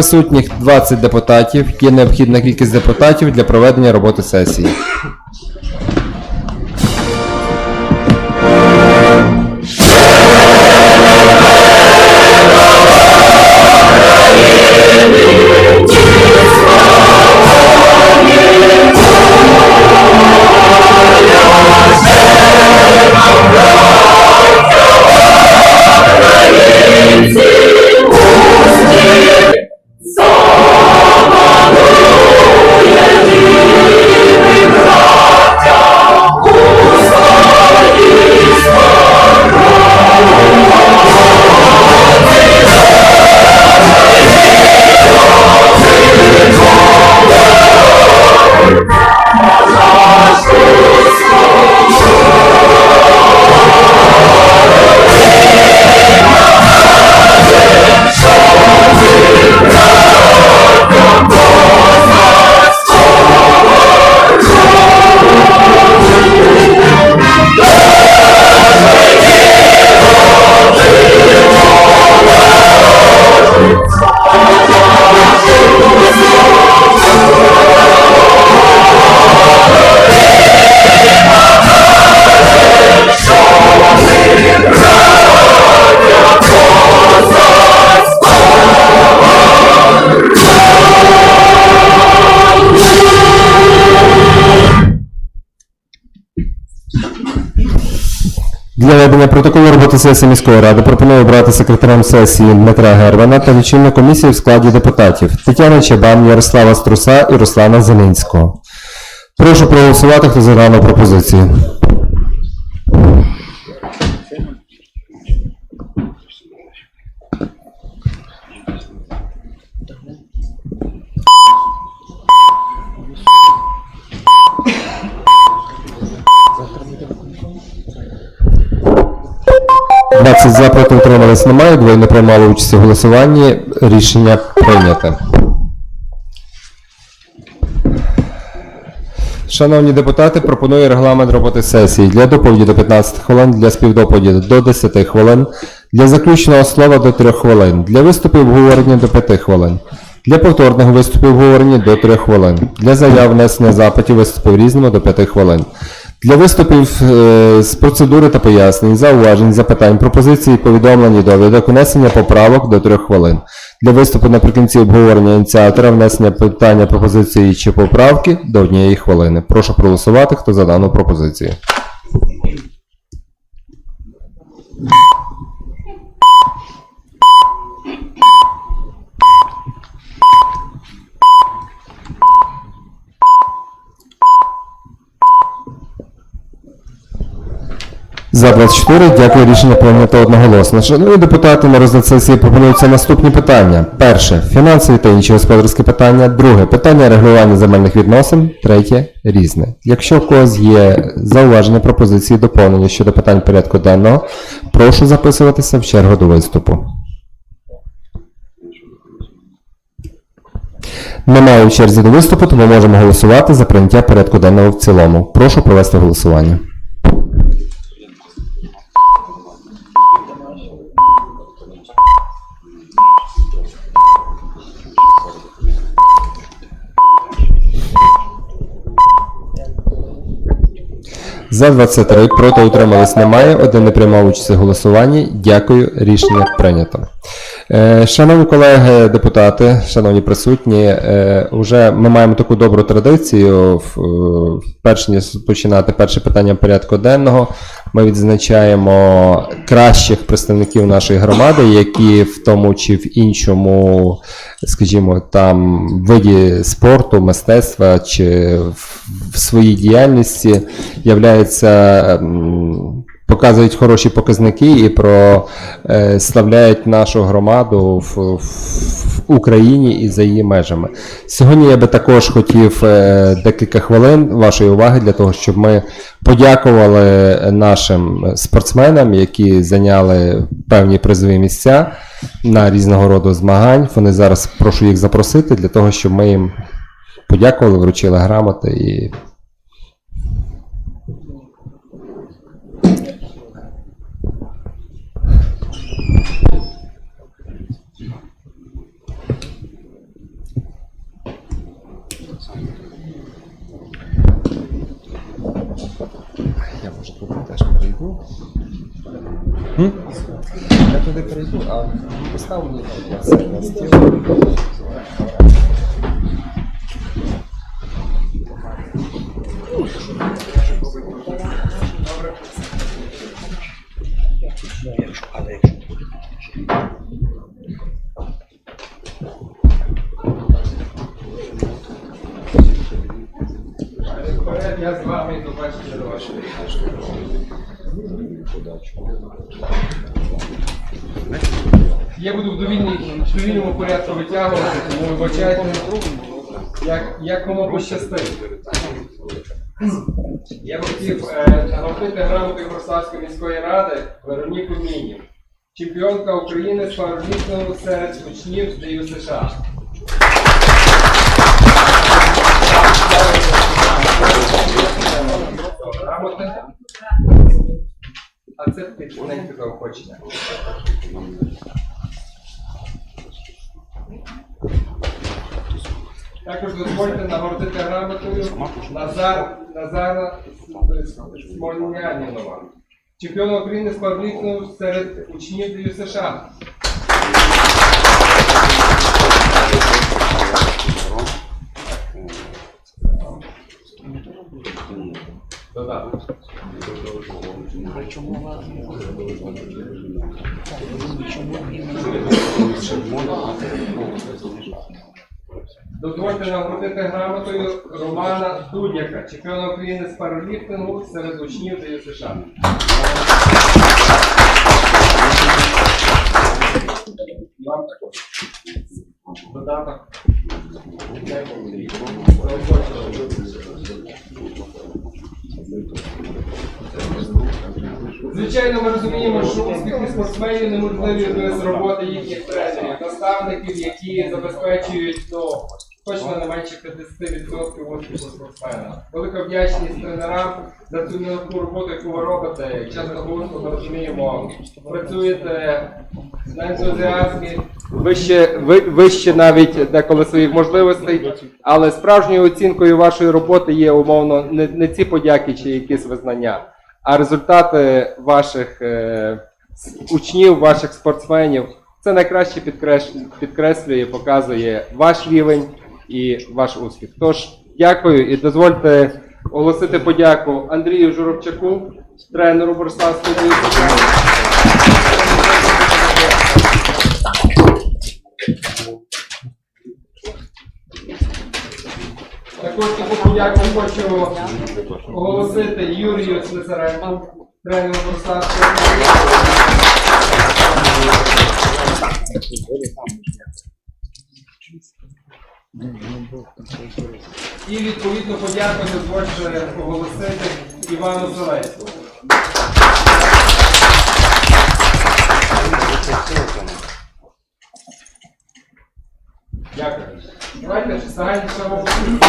присутніх 20 депутатів. Є необхідна кількість депутатів для проведення роботи сесії. Для протоколу роботи сесії міської ради пропоную обрати секретарем сесії Дмитра Гервана та лічильну комісію в складі депутатів Тетяна Чебан, Ярослава Струса і Руслана Зелінського. Прошу проголосувати, хто за дану пропозицію. Двадцять за проти утримались немає, двоє не приймали участь у голосуванні. Рішення прийнято. Шановні депутати, пропоную регламент роботи сесії для доповіді до 15 хвилин, для співдоповіді до 10 хвилин, для заключного слова до 3 хвилин, для виступів обговорення до 5 хвилин, для повторного виступу обговорення до 3 хвилин, для заяв внесення запитів виступів різному до 5 хвилин. Для виступів е, з процедури та пояснень, зауважень, запитань, пропозицій, повідомлень і довідок, внесення поправок до 3 хвилин. Для виступу наприкінці обговорення ініціатора, внесення питання, пропозиції чи поправки до однієї хвилини. Прошу проголосувати, хто за дану пропозицію. 24, дякую, рішення прийнято одноголосно. Шановні депутати, на розгляд сесії пропонуються наступні питання. Перше фінансові та інші господарські питання. Друге питання регулювання земельних відносин. Третє різне. Якщо в когось є зауваження, пропозиції, доповнення щодо питань порядку денного, прошу записуватися в чергу до виступу. Немає у черзі до виступу, тому можемо голосувати за прийняття порядку денного в цілому. Прошу провести голосування. За 23, проти утримались немає, один не приймав участь у голосуванні. Дякую, рішення прийнято. Е, Шановні колеги депутати, шановні присутні, е, вже ми маємо таку добру традицію, е, перш ніж починати перше питання порядку денного, ми відзначаємо кращих представників нашої громади, які в тому чи в іншому, скажімо, там виді спорту, мистецтва чи в своїй діяльності являються. Показують хороші показники і прославляють нашу громаду в, в Україні і за її межами. Сьогодні я би також хотів е, декілька хвилин вашої уваги для того, щоб ми подякували нашим спортсменам, які зайняли певні призові місця на різного роду змагань. Вони зараз прошу їх запросити для того, щоб ми їм подякували, вручили грамоти і Я теж перейду. М? Я туди перейду, а поставлю на. Я буду в довільному порядку витягувати, тому вибачайте, як, як воно пощастить. Я хотів е, нагородити грамотою Бориславської міської ради Вероніку Мінів, чемпіонка України з пауерліфтингу серед учнів з ДЮ США. Грамоти. А це підненьке заохочення. Також дозвольте нагородити грамотою Назар, Назара Смольнянінова, чемпіона України з пауерліфтингу серед учнів США. Дозвольте нагородити грамотою Романа Дудяка, чемпіона України з пауерліфтингу серед учнів ДЮ США. Вам також. Додаток. Звичайно, ми розуміємо, що успіхи спортсменів неможливі без роботи їхніх тренерів, наставників, які забезпечують ну, точно не менше 50% успіху спортсмена. Велика вдячність тренерам за цю нелегку роботу, яку ви робите. Говорю, ми розуміємо, працюєте на ентузіазмі. Вище, ви, вище навіть деколи своїх можливостей, але справжньою оцінкою вашої роботи є умовно не, не ці подяки чи якісь визнання, а результати ваших е, учнів, ваших спортсменів. Це найкраще підкреш, підкреслює, показує ваш рівень і ваш успіх. Тож дякую і дозвольте оголосити подяку Андрію Журовчаку, тренеру Бориславської дивізії. Також таку подяку хочу оголосити Юрію Слизаренку, тренеру Бориславської І відповідно подяку дозвольте оголосити Івану Зеленському. Дякую. Давайте загальні самопочуття.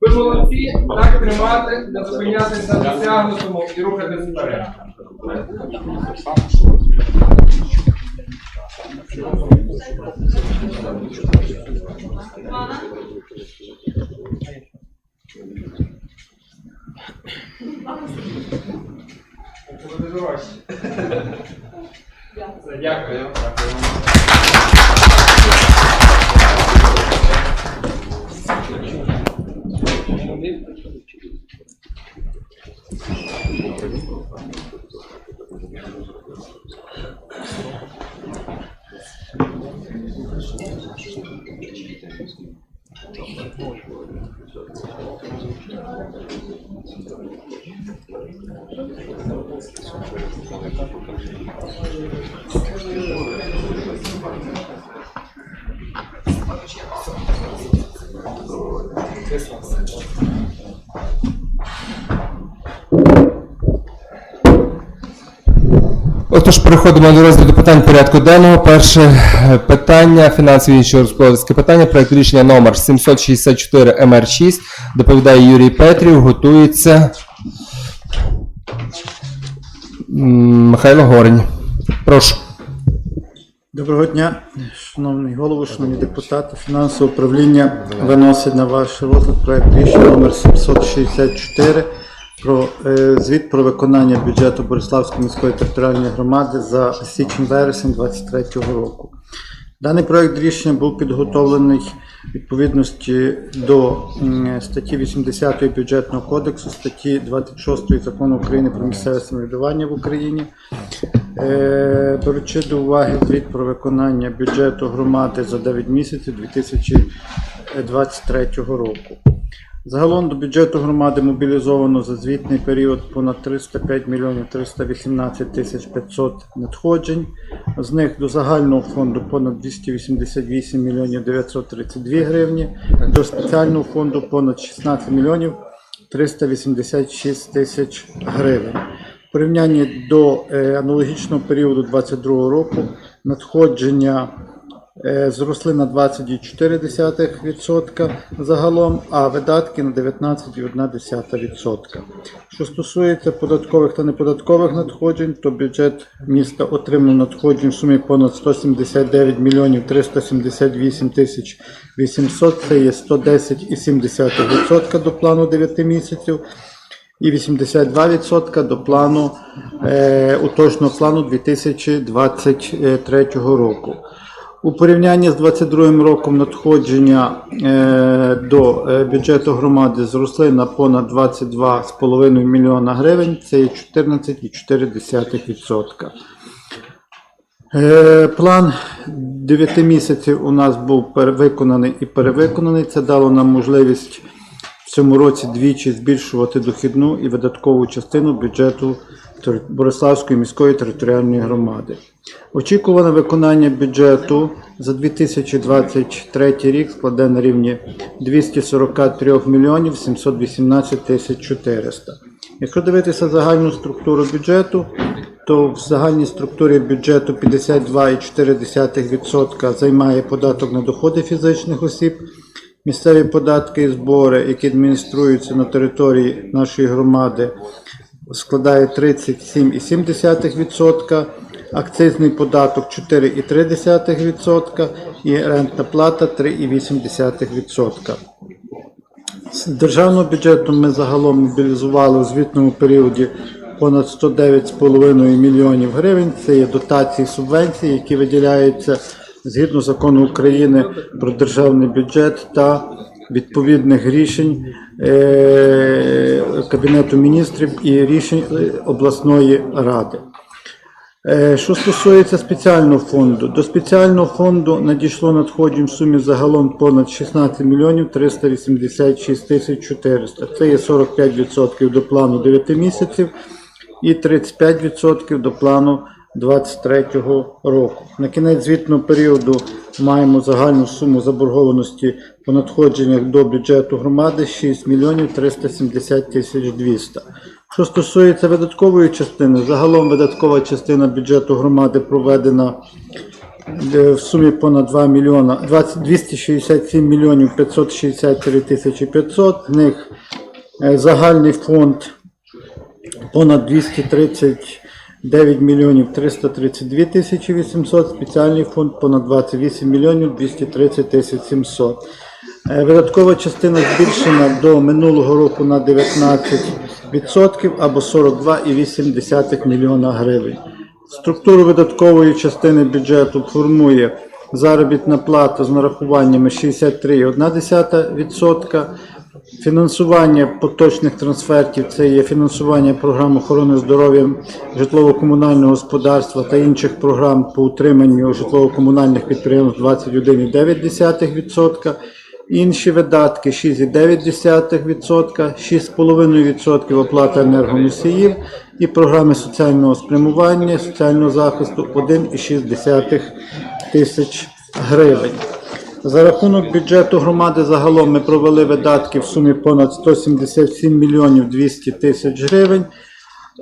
Ви молодці, так тримати, не зупинятись на досягнутому і рухатись вперед. Все, Дякую. Отож, переходимо до розгляду питань порядку денного. Перше е, питання фінансові інші господарське питання. Проект рішення номер 764 МР6. Доповідає Юрій Петрів. Готується Михайло Горень. Прошу. Доброго дня, шановний голово, шановні депутати. Фінансове управління виносить на ваш розгляд проект рішення номер 764 про е, звіт про виконання бюджету Бориславської міської територіальної громади за січень-вересень 2023 року. Даний проект рішення був підготовлений відповідності до статті 80 бюджетного кодексу, статті 26 закону України про місцеве самоврядування в Україні. Е, Беручи до уваги звіт про виконання бюджету громади за 9 місяців 2023 року. Загалом до бюджету громади мобілізовано за звітний період понад 305 мільйонів 318 тисяч 500 надходжень. З них до загального фонду понад 288 мільйонів 932 гривні, до спеціального фонду понад 16 мільйонів 386 тисяч гривень. В порівнянні до е, аналогічного періоду 2022 року надходження зросли на 20,4% загалом, а видатки на 19,1%. Що стосується податкових та неподаткових надходжень, то бюджет міста отримав надходжень в сумі понад 179 мільйонів 378 тисяч 800, це є 110,7% до плану 9 місяців і 82% до плану е, уточного плану 2023 року. У порівнянні з 2022 роком надходження е, до е, бюджету громади зросли на понад 22,5 мільйона гривень, це є 14,4%. Е, План 9 місяців у нас був перевиконаний і перевиконаний. Це дало нам можливість в цьому році двічі збільшувати дохідну і видаткову частину бюджету Бориславської міської територіальної громади. Очікуване виконання бюджету за 2023 рік складе на рівні 243 мільйонів 718 тисяч 400. Якщо дивитися загальну структуру бюджету, то в загальній структурі бюджету 52,4% займає податок на доходи фізичних осіб, місцеві податки і збори, які адмініструються на території нашої громади, складає 37,7%, акцизний податок 4,3% і рентна плата 3,8%. З державного бюджету ми загалом мобілізували у звітному періоді понад 109,5 мільйонів гривень. Це є дотації субвенції, які виділяються згідно закону України про державний бюджет та відповідних рішень Кабінету міністрів і рішень е, обласної ради. Е, Що стосується спеціального фонду, до спеціального фонду надійшло надходжень в сумі загалом понад 16 мільйонів 386 тисяч 400. Це є 45% до плану 9 місяців і 35% до плану 2023 року. На кінець звітного періоду маємо загальну суму заборгованості по надходженнях до бюджету громади 6 мільйонів 370 тисяч 200. Що стосується видаткової частини, загалом видаткова частина бюджету громади проведена е, в сумі понад 2 мільйона 20, 267 мільйонів 563 тисячі 500. З них е, загальний фонд понад 239 мільйонів 332 тисячі 800, спеціальний фонд понад 28 мільйонів 230 тисяч 700. Е, Видаткова частина збільшена до минулого року на 19% або 42,8 мільйона гривень. Структуру видаткової частини бюджету формує заробітна плата з нарахуваннями 63,1%. Фінансування поточних трансфертів це є фінансування програм охорони здоров'я, житлово-комунального господарства та інших програм по утриманню житлово-комунальних підприємств 21,9%. Інші видатки 6,9%, 6,5% оплата енергоносіїв і програми соціального спрямування, соціального захисту 1,6 тисяч гривень. За рахунок бюджету громади загалом ми провели видатки в сумі понад 177 мільйонів 200 тисяч гривень.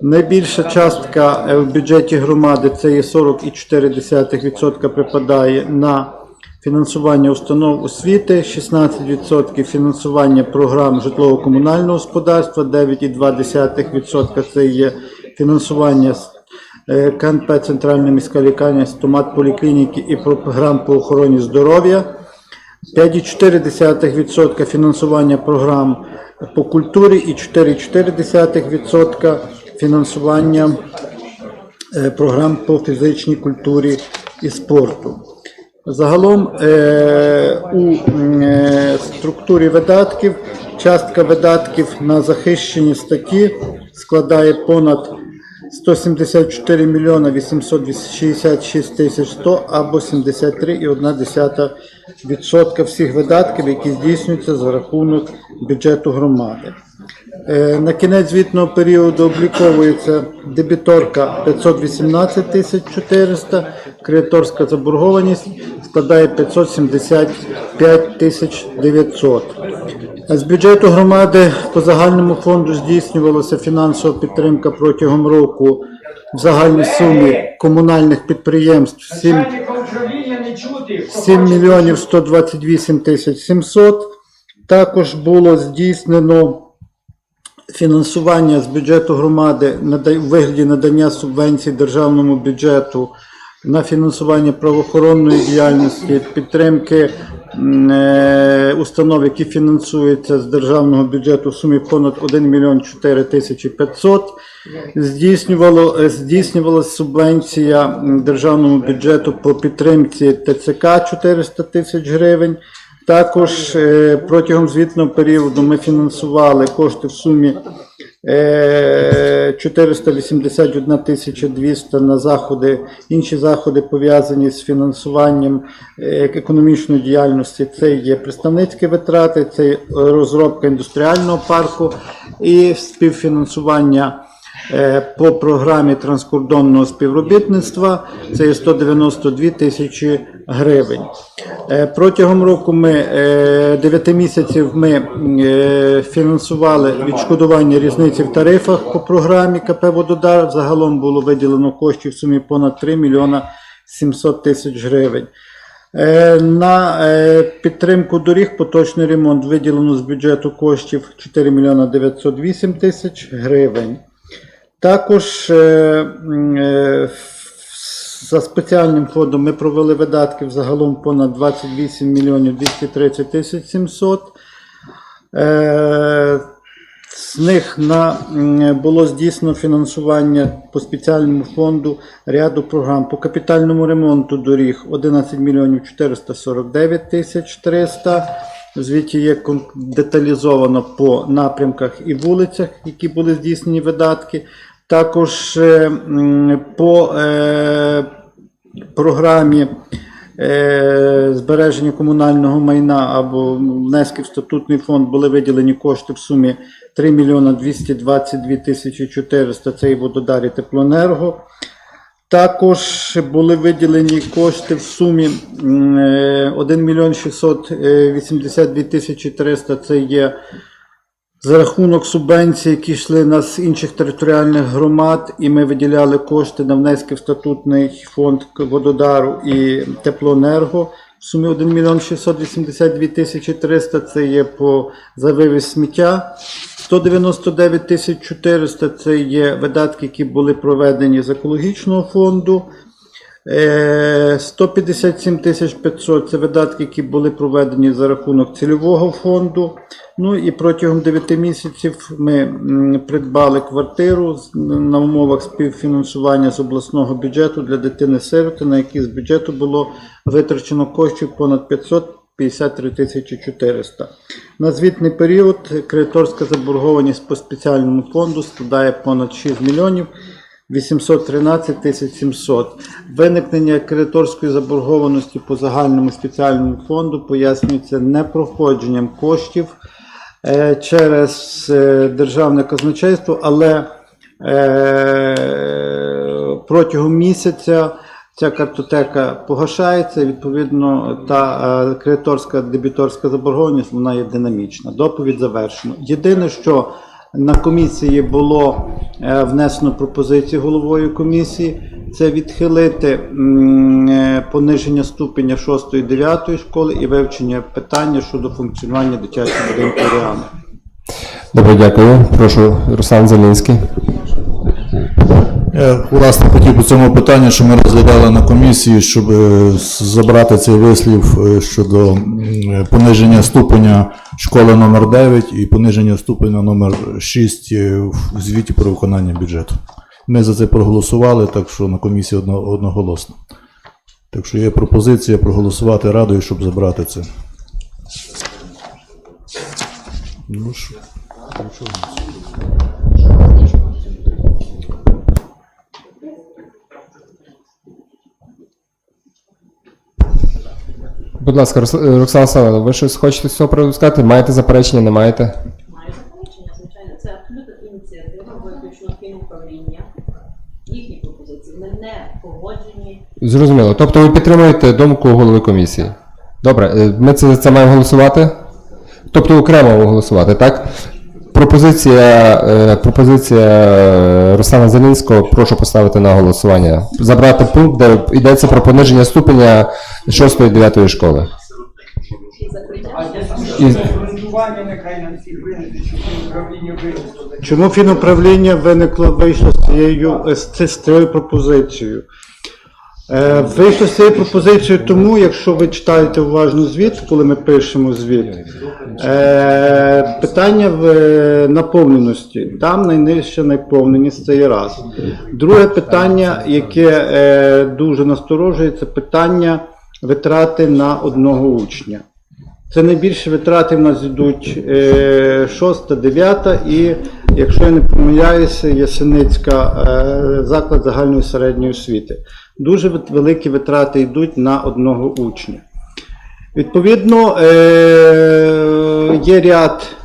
Найбільша частка е, в бюджеті громади це є 40,4% припадає на фінансування установ освіти, 16% фінансування програм житлово-комунального господарства, 9,2% це є фінансування е, КНП Центральна міська лікарня, стомат поліклініки і програм по охороні здоров'я. 5,4% фінансування програм по культурі і 4,4% фінансування е, програм по фізичній культурі і спорту. Загалом е, у е, структурі видатків частка видатків на захищені статті складає понад 174 мільйона 866 тисяч 100 або 73,1% всіх видатків, які здійснюються за рахунок бюджету громади. Е, На кінець звітного періоду обліковується дебіторка 518 тисяч 400, кредиторська заборгованість складає 575 тисяч 900. З бюджету громади по загальному фонду здійснювалася фінансова підтримка протягом року в загальній сумі комунальних підприємств 7 управління не чути. 7 мільйонів 128 тисяч 700. Також було здійснено фінансування з бюджету громади у вигляді надання субвенцій державному бюджету на фінансування правоохоронної діяльності, підтримки е, установ, які фінансуються з державного бюджету в сумі понад 1 мільйон 4 тисячі 500. Здійснювало, е, здійснювалася субвенція державному бюджету по підтримці ТЦК 400 тисяч гривень. Також е, протягом звітного періоду ми фінансували кошти в сумі е, 481 тисяча 200 на заходи, інші заходи пов'язані з фінансуванням е, економічної діяльності. Це є представницькі витрати, це розробка індустріального парку і співфінансування е, по програмі транскордонного співробітництва. Це є 192 тисячі гривень. Е, Протягом року ми 9 місяців ми е, фінансували відшкодування різниці в тарифах по програмі КП Вододар. Загалом було виділено коштів в сумі понад 3 мільйона 700 тисяч гривень. Е, На е, підтримку доріг поточний ремонт виділено з бюджету коштів 4 мільйона 908 тисяч гривень. Також е, е, за спеціальним фондом ми провели видатків загалом понад 28 мільйонів 230 тисяч 700. Е, З них на, було здійснено фінансування по спеціальному фонду ряду програм. По капітальному ремонту доріг 11 мільйонів 449 тисяч 300. В звіті є деталізовано по напрямках і вулицях, які були здійснені видатки. Також е, по е, програмі е, збереження комунального майна або внески в статутний фонд були виділені кошти в сумі 3 мільйона 222 тисячі 400, це і вододар і теплоенерго. Також були виділені кошти в сумі е, 1 мільйон 682 тисячі 300, це є за рахунок субвенцій, які йшли на з інших територіальних громад, і ми виділяли кошти на внески в статутний фонд вододару і теплоенерго. В сумі 1 мільйон 682 тисячі 300 це є по за вивіз сміття. 199 тисяч 400 це є видатки, які були проведені з екологічного фонду. Е, 157 тисяч 500 це видатки, які були проведені за рахунок цільового фонду. Ну і протягом 9 місяців ми придбали квартиру на умовах співфінансування з обласного бюджету для дитини-сироти, на які з бюджету було витрачено коштів понад 553 тисячі 400. На звітний період кредиторська заборгованість по спеціальному фонду складає понад 6 мільйонів 813 тисяч 700. Виникнення кредиторської заборгованості по загальному спеціальному фонду пояснюється непроходженням коштів е, через е, державне казначейство, але е, протягом місяця ця картотека погашається, відповідно та кредиторська дебіторська заборгованість вона є динамічна. Доповідь завершено. Єдине, що на комісії було е, внесено пропозицію головою комісії, це відхилити е, пониження ступеня 6-9 школи і вивчення питання щодо функціонування дитячого будинку Оріана. Добре, дякую. Прошу, Руслан Зелінський. Я власне хотів по цьому питанню, що ми розглядали на комісії, щоб е, забрати цей вислів е, щодо е, пониження ступеня школи номер 9 і пониження ступеня номер 6 е, в звіті про виконання бюджету. Ми за це проголосували, так що на комісії одноголосно. Так що є пропозиція проголосувати радою, щоб забрати це. Ну, що? Будь ласка, Рос- е, Роксана Самойлова, ви щось хочете з цього приводу сказати? Маєте заперечення, не маєте? Маю заперечення, звичайно. Це абсолютно ініціатива виключно фінуправління. Їхні пропозиції. Ми не погоджені. Зрозуміло. Тобто ви підтримуєте думку голови комісії? Добре, е, ми це, це маємо голосувати? Тобто окремо голосувати, так? Пропозиція, е, пропозиція е, Руслана Зелінського, прошу поставити на голосування. Забрати пункт, де йдеться про пониження ступеня 6-9 школи. І. Чому фінуправління виникло, вийшло з цією з цією пропозицією? Е, вийшло з цією пропозицією тому, якщо ви читаєте уважно звіт, коли ми пишемо звіт, е, питання в е, наповненості. Там найнижча найповненість це є раз. Друге питання, яке е, дуже насторожує, це питання витрати на одного учня. Це найбільші витрати в нас йдуть е, 6, 9 і, якщо я не помиляюся, Ясеницька е, заклад загальної середньої освіти. Дуже великі витрати йдуть на одного учня. Відповідно, е, є ряд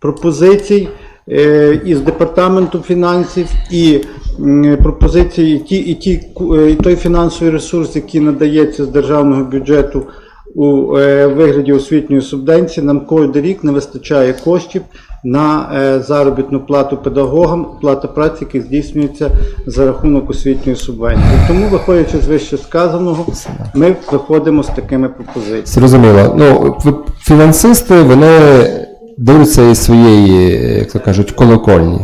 пропозицій е, із департаменту фінансів і пропозиції, і ті, і, ті, е, і той фінансовий ресурс, який надається з державного бюджету у вигляді освітньої субвенції, нам кожен рік не вистачає коштів на е, заробітну плату педагогам, плата праці, яка здійснюється за рахунок освітньої субвенції. Тому, виходячи з вище сказаного, ми виходимо з такими пропозиціями. Зрозуміло. Ну, фінансисти, вони дивляться із своєї, як то кажуть, колокольні.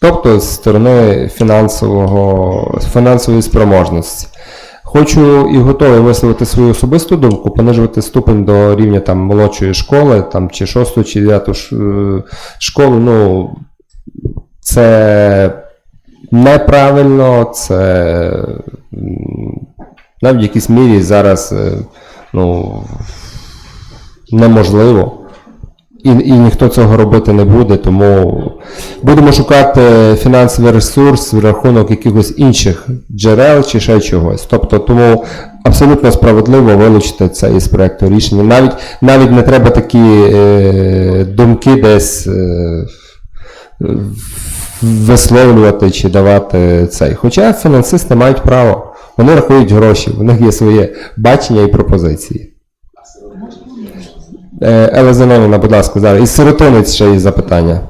Тобто з сторони фінансового, фінансової спроможності. Хочу і готовий висловити свою особисту думку, понижувати ступень до рівня там молодшої школи, там чи 6 чи 9 ш- е, школу, ну це неправильно, це навіть в якійсь мірі зараз е, ну, неможливо. І, і ніхто цього робити не буде, тому будемо шукати фінансовий ресурс в рахунок якихось інших джерел чи ще чогось. Тобто, тому абсолютно справедливо вилучити це із проекту рішення. Навіть, навіть не треба такі е, думки десь е, висловлювати чи давати цей. Хоча фінансисти мають право, вони рахують гроші, у них є своє бачення і пропозиції. Е, Елла Зиновіна, будь ласка, зараз. І сиротинець ще є запитання.